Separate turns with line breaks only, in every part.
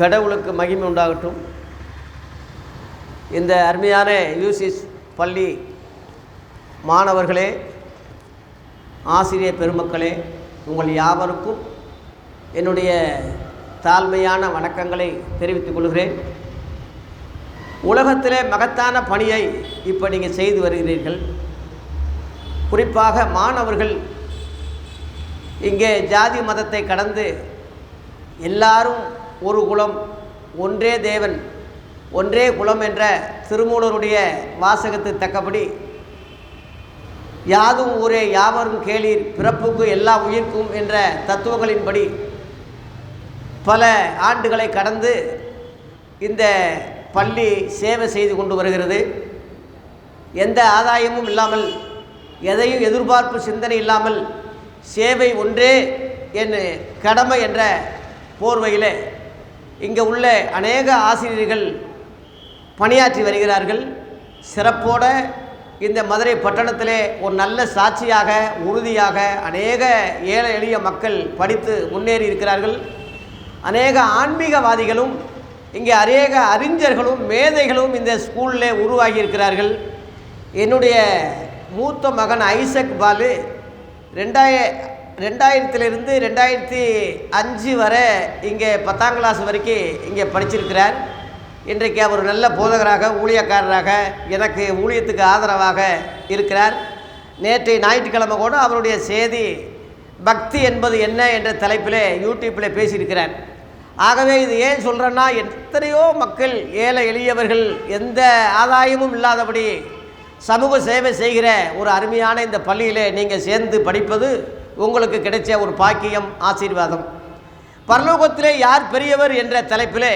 கடவுளுக்கு மகிமை உண்டாகட்டும். இந்த அருமையான யூசிஸ் பள்ளி மாணவர்களே ஆசிரியர் பெருமக்களே உங்கள் யாவருக்கும் என்னுடைய தாழ்மையான வணக்கங்களை தெரிவித்துக் கொள்கிறேன். உலகத்திலே மகத்தான பணியை இப்போ நீங்கள் செய்து வருகிறீர்கள். குறிப்பாக மாணவர்கள் இங்கே ஜாதி மதத்தை கடந்து எல்லாரும் ஒரு குலம் ஒன்றே தேவன் ஒன்றே குலம் என்ற திருமூலருடைய வாசகத்து தக்கபடி யாதும் ஊரே யாவரும் கேளீர் பிறப்புக்கு எல்லா உயிர்க்கும் என்ற தத்துவங்களின்படி பல ஆண்டுகளை கடந்து இந்த பள்ளி சேவை செய்து கொண்டு வருகிறது. எந்த ஆதாயமும் இல்லாமல் எதையும் எதிர்பார்ப்பு சிந்தனை இல்லாமல் சேவை ஒன்றே என் கடமை என்ற போர்வையில் இங்கே உள்ள அநேக ஆசிரியர்கள் பணியாற்றி வருகிறார்கள். சிறப்போட இந்த மதுரை பட்டணத்திலே ஒரு நல்ல சாட்சியாக உறுதியாக அநேக ஏழை எளிய மக்கள் படித்து முன்னேறி இருக்கிறார்கள். அநேக ஆன்மீகவாதிகளும் இங்கே அநேக அறிஞர்களும் மேதைகளும் இந்த ஸ்கூலில் உருவாகி இருக்கிறார்கள். என்னுடைய மூத்த மகன் ஐசக் பாலு ரெண்டாய ரெண்டாயிரத்துலேருந்து ரெண்டாயிரத்தி அஞ்சு வரை இங்கே பத்தாம் கிளாஸ் வரைக்கும் இங்கே படிச்சிருக்கிறார். இன்றைக்கு அவர் நல்ல போதகராக ஊழியக்காரராக எனக்கு ஊழியத்துக்கு ஆதரவாக இருக்கிறார். நேற்று ஞாயிற்றுக்கிழமை கூட அவருடைய செய்தி பக்தி என்பது என்ன என்ற தலைப்பில் யூடியூப்பில் பேசியிருக்கிறார். ஆகவே இது ஏன் சொல்கிறேன்னா எத்தனையோ மக்கள் ஏழை எளியவர்கள் எந்த ஆதாயமும் இல்லாதபடி சமூக சேவை செய்கிற ஒரு அருமையான இந்த பள்ளியில் நீங்கள் சேர்ந்து படிப்பது உங்களுக்கு கிடைச்ச ஒரு பாக்கியம் ஆசீர்வாதம். பரலோகத்திலே யார் பெரியவர் என்ற தலைப்பிலே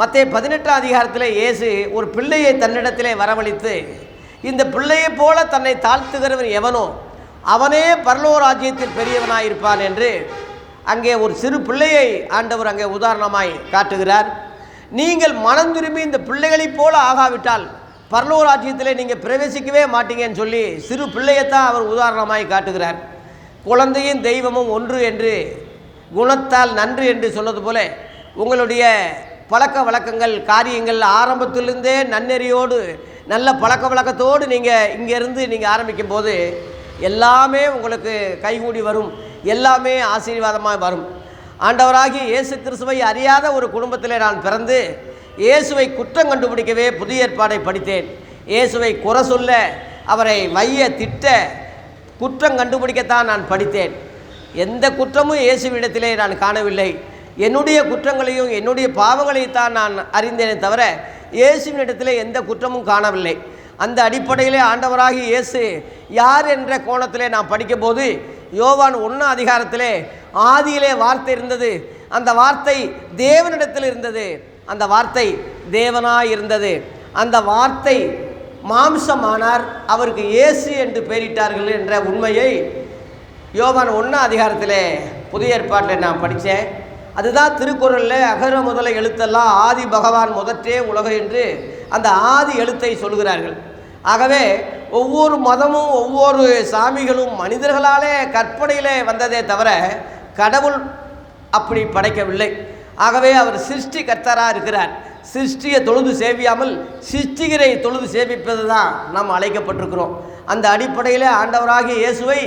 மற்ற பதினெட்டாம் அதிகாரத்தில் இயேசு ஒரு பிள்ளையை தன்னிடத்திலே வரவழைத்து இந்த பிள்ளையைப் போல தன்னை தாழ்த்துகிறவன் எவனோ அவனே பரலோக ராஜ்யத்தில் பெரியவனாயிருப்பான் என்று அங்கே ஒரு சிறு பிள்ளையை ஆண்டவர் அங்கே உதாரணமாய் காட்டுகிறார். நீங்கள் மனம் திரும்பி இந்த பிள்ளைகளைப் போல ஆகாவிட்டால் பரலோக ராஜ்யத்தில் நீங்கள் பிரவேசிக்கவே மாட்டீங்கன்னு சொல்லி சிறு பிள்ளையைத்தான் அவர் உதாரணமாய் காட்டுகிறார். குழந்தையும் தெய்வமும் ஒன்று என்று குணத்தால் நன்று என்று சொன்னது போல உங்களுடைய பழக்க வழக்கங்கள் காரியங்கள் ஆரம்பத்திலிருந்தே நன்னெறியோடு நல்ல பழக்க வழக்கத்தோடு நீங்கள் இங்கேருந்து நீங்கள் ஆரம்பிக்கும் போது எல்லாமே உங்களுக்கு கைகூடி வரும். எல்லாமே ஆசீர்வாதமாக வரும். ஆண்டவராகி இயேசு கிறிஸ்துவை அறியாத ஒரு குடும்பத்தில் நான் பிறந்து இயேசுவை குற்றம் கண்டுபிடிக்கவே புதிய ஏற்பாடை படித்தேன். இயேசுவை குறை சொல்ல அவரை வைய திட்ட குற்றம் கண்டுபிடிக்கத்தான் நான் படித்தேன். எந்த குற்றமும் இயேசுவிடத்திலே நான் காணவில்லை. என்னுடைய குற்றங்களையும் என்னுடைய பாவங்களைத்தான் நான் அறிந்தேனே தவிர இயேசுவினிடத்திலே எந்த குற்றமும் காணவில்லை. அந்த அடிப்படையிலே ஆண்டவராகி இயேசு யார் என்ற கோணத்திலே நான் படிக்கும்போது யோவான் ஒன்றாம் அதிகாரத்திலே ஆதியிலே வார்த்தை இருந்தது. அந்த வார்த்தை தேவனிடத்தில் இருந்தது. அந்த வார்த்தை தேவனாய் இருந்தது அந்த வார்த்தை மாம்சமானார் அவருக்கு இயேசு என்று பெயரிட்டார்கள் என்ற உண்மையை யோவான் ஒன்றாம் அதிகாரத்தில் புதிய ஏற்பாட்டில் நான் படித்தேன். அதுதான் திருக்குறளில் அகர முதல எழுத்தெல்லாம் ஆதி பகவான் முதற்றே உலகம் என்று அந்த ஆதி எழுத்தை சொல்கிறார்கள். ஆகவே ஒவ்வொரு மதமும் ஒவ்வொரு சாமிகளும் மனிதர்களாலே கற்பனையிலே வந்ததே தவிர கடவுள் அப்படி படைக்கவில்லை. ஆகவே அவர் சிருஷ்டி கர்த்தராக இருக்கிறார். சிருஷ்டியை தொழுது சேவியாமல் சிருஷ்டிகரை தொழுது சேவிப்பது தான் நாம் அழைக்கப்பட்டிருக்கிறோம். அந்த அடிப்படையில் ஆண்டவராகிய இயேசுவை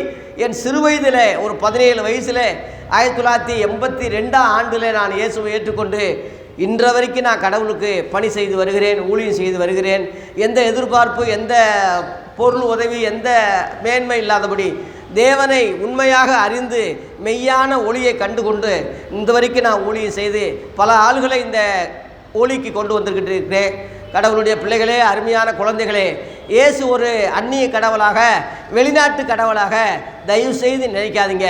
என் சிறு வயதில் ஒரு பதினேழு வயசில் ஆயிரத்தி தொள்ளாயிரத்தி எண்பத்தி ரெண்டாம் ஆண்டில் நான் இயேசுவை ஏற்றுக்கொண்டு இன்ற வரைக்கும் நான் கடவுளுக்கு பணி செய்து வருகிறேன் ஊழியம் செய்து வருகிறேன். எந்த எதிர்பார்ப்பு எந்த பொருள் உதவி எந்த மேன்மை இல்லாதபடி தேவனை உண்மையாக அறிந்து மெய்யான ஒளியை கண்டு கொண்டு இந்த வரைக்கும் நான் ஊழியம் செய்து பல ஆளுகளை இந்த ஒளிக்கு கொண்டு வந்துக்கிட்டு இருக்கிறேன் கடவுளுடைய பிள்ளைகளே அருமையான குழந்தைகளே இயேசு ஒரு அந்நிய கடவுளாக வெளிநாட்டு கடவுளாக தயவு செய்து நினைக்காதீங்க.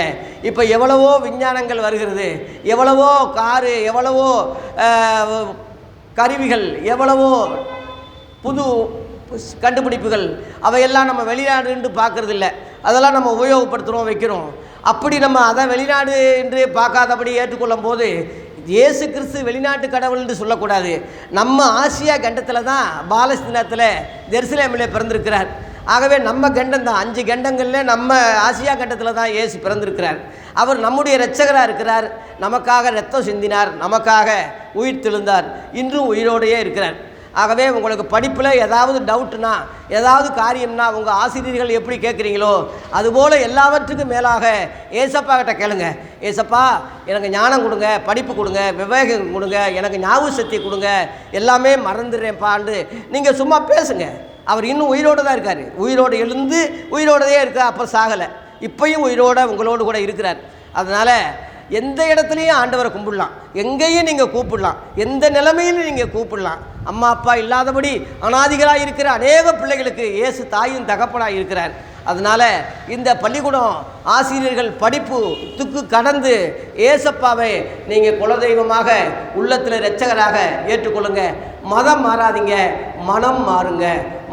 இப்போ எவ்வளவோ விஞ்ஞானங்கள் வருகிறது எவ்வளவோ காரு எவ்வளவோ கருவிகள் எவ்வளவோ புது கண்டுபிடிப்புகள் அவையெல்லாம் நம்ம வெளிநாடுன்னு பார்க்கறது இல்லை அதெல்லாம் நம்ம உபயோகப்படுத்துகிறோம் வைக்கிறோம். அப்படி நம்ம அதை வெளிநாடு என்று பார்க்காதபடி ஏற்றுக்கொள்ளும் போது இயேசு கிறிஸ்து வெளிநாட்டு கடவுள் என்று சொல்லக்கூடாது. நம்ம ஆசியா கண்டத்தில் தான் பாலஸ்தீனத்தில் ஜெருசலேமில் பிறந்திருக்கிறார். ஆகவே நம்ம கண்டம் தான். அஞ்சு கண்டங்களில் நம்ம ஆசியா கண்டத்தில் தான் இயேசு பிறந்திருக்கிறார். அவர் நம்முடைய இரட்சகராக இருக்கிறார். நமக்காக ரத்தம் சிந்தினார். நமக்காக உயிர் தெழுந்தார். இன்றும் உயிரோடையே இருக்கிறார். ஆகவே உங்களுக்கு படிப்பில் ஏதாவது டவுட்னா ஏதாவது காரியம்னா உங்கள் ஆசிரியர்கள் எப்படி கேட்குறீங்களோ அதுபோல் எல்லாவற்றுக்கும் மேலாக ஏசப்பா கிட்ட கேளுங்க. ஏசப்பா எனக்கு ஞானம் கொடுங்க படிப்பு கொடுங்க விவேகம் கொடுங்க எனக்கு ஞாபக சக்தி கொடுங்க எல்லாமே மறந்துடுறேன்ப்பாண்டு நீங்கள் சும்மா பேசுங்க. அவர் இன்னும் உயிரோடு தான் இருக்கார். உயிரோடு எழுந்து உயிரோடதே இருக்கார் அப்போ சாகலை. இப்பயும் உயிரோட உங்களோடு கூட இருக்கிறார். அதனால் எந்த இடத்துலையும் ஆண்டவரை கும்பிடலாம். எங்கேயும் நீங்கள் கூப்பிடலாம். எந்த நிலைமையிலும் நீங்கள் கூப்பிடலாம். அம்மா அப்பா இல்லாதபடி அனாதிகளாக இருக்கிற அநேக பிள்ளைகளுக்கு இயேசு தாயும் தகப்பனாக இருக்கிறார். அதனால் இந்த பள்ளிக்கூடம் ஆசிரியர்கள் படிப்புத்துக்கு கடந்து ஏசப்பாவை நீங்கள் குலதெய்வமாக உள்ளத்தில் இரட்சகராக ஏற்றுக்கொள்ளுங்க. மதம் மாறாதீங்க மனம் மாறுங்க.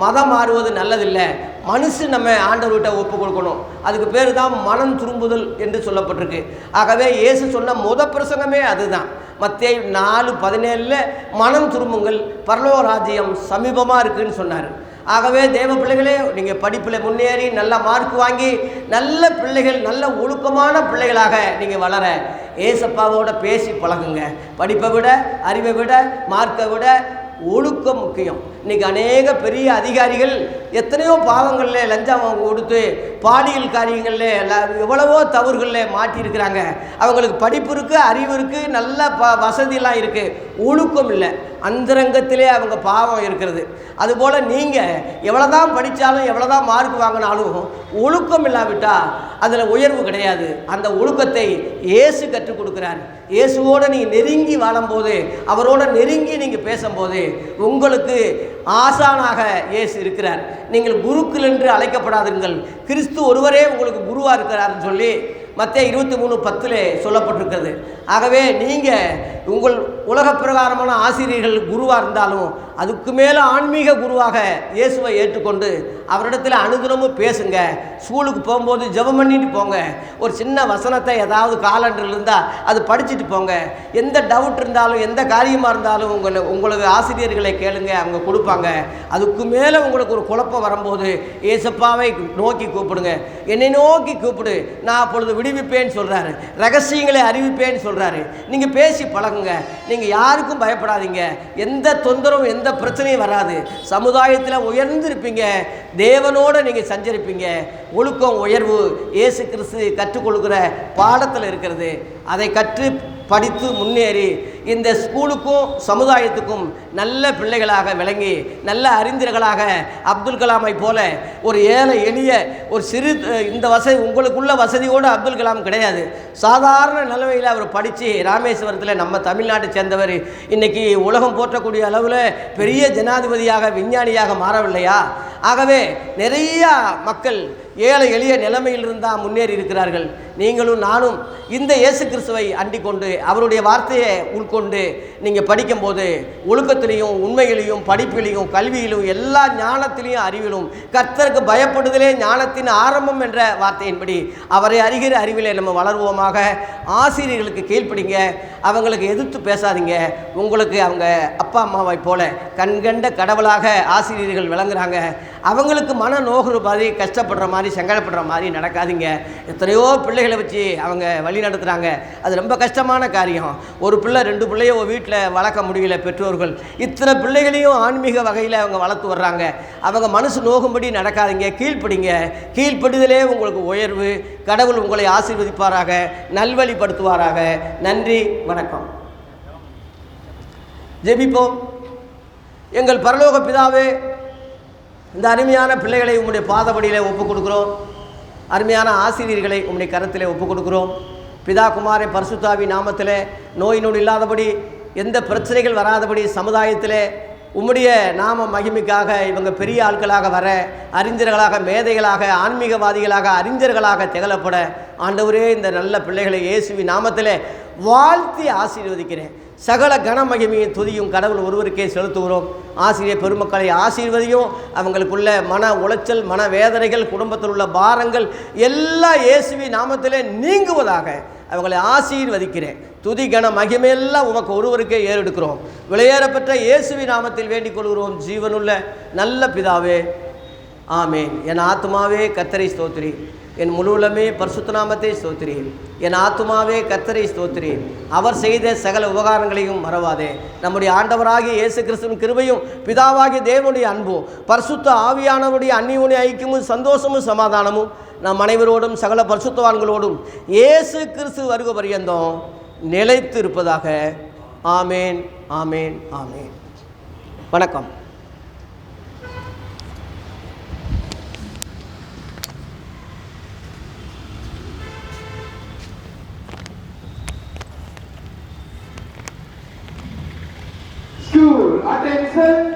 மதம் மாறுவது நல்லதில்லை. மனசு நம்ம ஆண்டவர்கிட்ட ஒப்பு கொடுக்கணும். அதுக்கு பேர் தான் மனம் திரும்புதல் என்று சொல்லப்பட்டிருக்கு. ஆகவே இயேசு சொன்ன முத பிரசங்கமே அதுதான். மத்திய நாலு பதினேழில் மனம் திரும்புங்கள். பரலோ ராஜ்யம் சமீபமாக இருக்குன்னு சொன்னார். ஆகவே தேவ பிள்ளைகளே நீங்கள் படிப்பில் முன்னேறி நல்ல மார்க் வாங்கி நல்ல பிள்ளைகள் நல்ல ஒழுக்கமான பிள்ளைகளாக நீங்கள் வளர ஏசப்பாவோட பேசி பழகுங்க. படிப்பை விட அறிவை விட மார்க்கை விட ஒழுக்கம் முக்கியம். இன்னைக்கு அநேக பெரிய அதிகாரிகள் எத்தனையோ பாவங்களில் லஞ்சம் அவங்க கொடுத்து பாலியல் காரியங்களில் எல்லாம் எவ்வளவோ தவறுகளில் மாட்டியிருக்கிறாங்க. அவங்களுக்கு படிப்பு இருக்குது அறிவு இருக்குது நல்ல ப வசதியெலாம் இருக்குது ஒழுக்கம் இல்லை. அந்தரங்கத்திலே அவங்க பாவம் இருக்கிறது. அதுபோல் நீங்கள் எவ்வளோ தான் படித்தாலும் எவ்வளோ தான் மார்க் வாங்கினாலும் ஒழுக்கம் இல்லாவிட்டால் அதில் உயர்வு கிடையாது. அந்த ஒழுக்கத்தை இயேசு கற்றுக் கொடுக்குறாரு. இயேசுவோடு நீங்கள் நெருங்கி வாழும்போது அவரோட நெருங்கி நீங்கள் பேசும்போது உங்களுக்கு ஆசானாக இயேசு இருக்கிறார். நீங்கள் குருக்கள் என்று அழைக்கப்படாதீர்கள் கிறிஸ்து ஒருவரே உங்களுக்கு குருவாக இருக்கிறார்னு சொல்லி மற்ற இருபத்தி மூணு பத்தில் சொல்லப்பட்டிருக்கிறது. ஆகவே நீங்கள் உங்கள் உலக பிரகாரமான ஆசிரியர்கள் குருவாக இருந்தாலும் அதுக்கு மேலே ஆன்மீக குருவாக இயேசுவை ஏற்றுக்கொண்டு அவரிடத்தில் அனுதினமும் பேசுங்க. ஸ்கூலுக்கு போகும்போது ஜெபம் பண்ணிட்டு போங்க. ஒரு சின்ன வசனத்தை ஏதாவது காலண்டர் இருந்தால் அது படிச்சுட்டு போங்க. எந்த டவுட் இருந்தாலும் எந்த காரியமாக இருந்தாலும் உங்களை உங்களுக்கு ஆசிரியர்களை கேளுங்க அவங்க கொடுப்பாங்க. அதுக்கு மேலே உங்களுக்கு ஒரு குழப்பம் வரும்போது ஏசப்பாவை நோக்கி கூப்பிடுங்க. என்னை நோக்கி கூப்பிடு. நான் அப்பொழுது விடுவிப்பேன்னு சொல்கிறாரு ரகசியங்களை அறிவிப்பேன்னு சொல்கிறாரு நீங்கள் பேசி பழகுங்க. நீங்கள் யாருக்கும் பயப்படாதீங்க. எந்த தொந்தரவும் எந்த பிரச்சனையும் வராது. சமுதாயத்தில் உயர்ந்திருப்பீங்க. தேவனோடு நீங்கள் சஞ்சரிப்பீங்க. ஒழுக்கம் உயர்வு இயேசு கிறிஸ்து கற்றுக் கொடுக்குற பாடத்தில் இருக்கிறது. அதை கற்று படித்து முன்னேறி இந்த ஸ்கூலுக்கும் சமுதாயத்துக்கும் நல்ல பிள்ளைகளாக விளங்கி நல்ல அறிஞர்களாக அப்துல் கலாமை போல ஒரு ஏழை எளிய ஒரு சிறு இந்த வசதி உங்களுக்குள்ள வசதியோடு அப்துல் கலாம் கிடையாது. சாதாரண நிலைமையில் அவர் படித்து ராமேஸ்வரத்தில் நம்ம தமிழ்நாட்டை சேர்ந்தவர். இன்னைக்கு உலகம் போற்றக்கூடிய அளவில் பெரிய ஜனாதிபதியாக விஞ்ஞானியாக மாறவில்லையா? ஆகவே நிறைய மக்கள் ஏழை எளிய நிலைமையில் இருந்தால் முன்னேறி இருக்கிறார்கள். நீங்களும் நானும் இந்த இயேசு கிறிஸ்துவை அண்டிக் கொண்டு அவருடைய வார்த்தையை உட்கொண்டு நீங்கள் படிக்கும்போது ஒழுக்கத்திலையும் உண்மையிலையும் படிப்பிலையும் கல்வியிலும் எல்லா ஞானத்திலையும் அறிவிலும் கர்த்தருக்கு பயப்படுதலே ஞானத்தின் ஆரம்பம் என்ற வார்த்தையின்படி அவரை அறிகிற அறிவிலே நம்ம வளருவோமாக. ஆசிரியர்களுக்கு கீழ்ப்படிங்க. அவங்களுக்கு எதிர்த்து பேசாதீங்க. உங்களுக்கு அவங்க அப்பா அம்மாவை போல கண்கண்ட கடவுளாக ஆசிரியர்கள் விளங்குறாங்க. அவங்களுக்கு மன நோகுற மாதிரி கஷ்டப்படுற மாதிரி சங்கடப்படுற மாதிரி நடக்காதீங்க. எத்தனையோ பிள்ளைகளை வச்சு அவங்க வழி நடத்துகிறாங்க அது ரொம்ப கஷ்டமான காரியம். ஒரு பிள்ளை ரெண்டு பிள்ளையோ வீட்டில் வளர்க்க முடியல பெற்றோர்கள். இத்தனை பிள்ளைகளையும் ஆன்மீக வகையில் அவங்க வளர்த்து வர்றாங்க. அவங்க மனசு நோகும்படி நடக்காதீங்க. கீழ்ப்படிங்க. கீழ்ப்படிதலே உங்களுக்கு உயர்வு. கடவுள் உங்களை ஆசீர்வதிப்பாராக. நல்வழிப்படுத்துவாராக. நன்றி. வணக்கம். ஜெபிப்போம். எங்கள் பரலோக பிதாவே இந்த அருமையான பிள்ளைகளை உம்முடைய பாதபடியில் ஒப்புக் கொடுக்குறோம் அருமையான ஆசிரியர்களை உம்முடைய கருத்தில் ஒப்புக் கொடுக்குறோம் பிதா குமாரை பரிசுத்தாவி நாமத்தில் நோய் நொடி இல்லாதபடி எந்த பிரச்சனைகள் வராதபடி சமுதாயத்தில் உம்முடைய நாம மகிமைக்காக இவங்க பெரிய ஆட்களாக வர அறிஞர்களாக மேதைகளாக ஆன்மீகவாதிகளாக அறிஞர்களாக திகழப்பட ஆண்டவரே இந்த நல்ல பிள்ளைகளை இயேசுவி நாமத்தில் வாழ்த்தி ஆசீர்வதிக்கிறேன். சகல கனமகிமையும் துதியும் கடவுள் ஒருவருக்கே செலுத்துகிறோம். ஆசிரியர் பெருமக்களை ஆசீர்வதியும். அவங்களுக்குள்ள மன உளைச்சல் மன வேதனைகள் குடும்பத்தில் உள்ள பாரங்கள் எல்லாம் இயேசுவி நாமத்திலே நீங்குவதாக அவங்களை ஆசீர்வதிக்கிறேன். துதி கன மகிமையெல்லாம் உமக்கு ஒருவருக்கே ஏறெடுக்கிறோம். விளையேறப்பெற்ற இயேசுவி நாமத்தில் வேண்டிக் கொள்கிறோம். ஜீவனுள்ள நல்ல பிதாவே ஆமேன். என் ஆத்துமாவே கத்தரை ஸ்தோத்திரி. என் முழுவலமே பரிசுத்தநாமத்தை ஸ்தோத்திரி. என் ஆத்துமாவே கத்தரை ஸ்தோத்திரி. அவர் செய்த சகல உபகாரங்களையும் மறவாதே. நம்முடைய ஆண்டவராகிய இயேசு கிறிஸ்துவின் கிருபையும் பிதாவாகிய தேவனுடைய அன்பும் பரிசுத்த ஆவியானவருடைய அந்நியுடைய ஐக்கியமும் சந்தோஷமும் சமாதானமும் நம் அனைவரோடும் சகல பரிசுத்தவான்களோடும் இயேசு கிறிஸ்து வருக பரியந்தம் நிலைத்து இருப்பதாக ஆமேன் ஆமேன் ஆமேன். வணக்கம்.
Köln.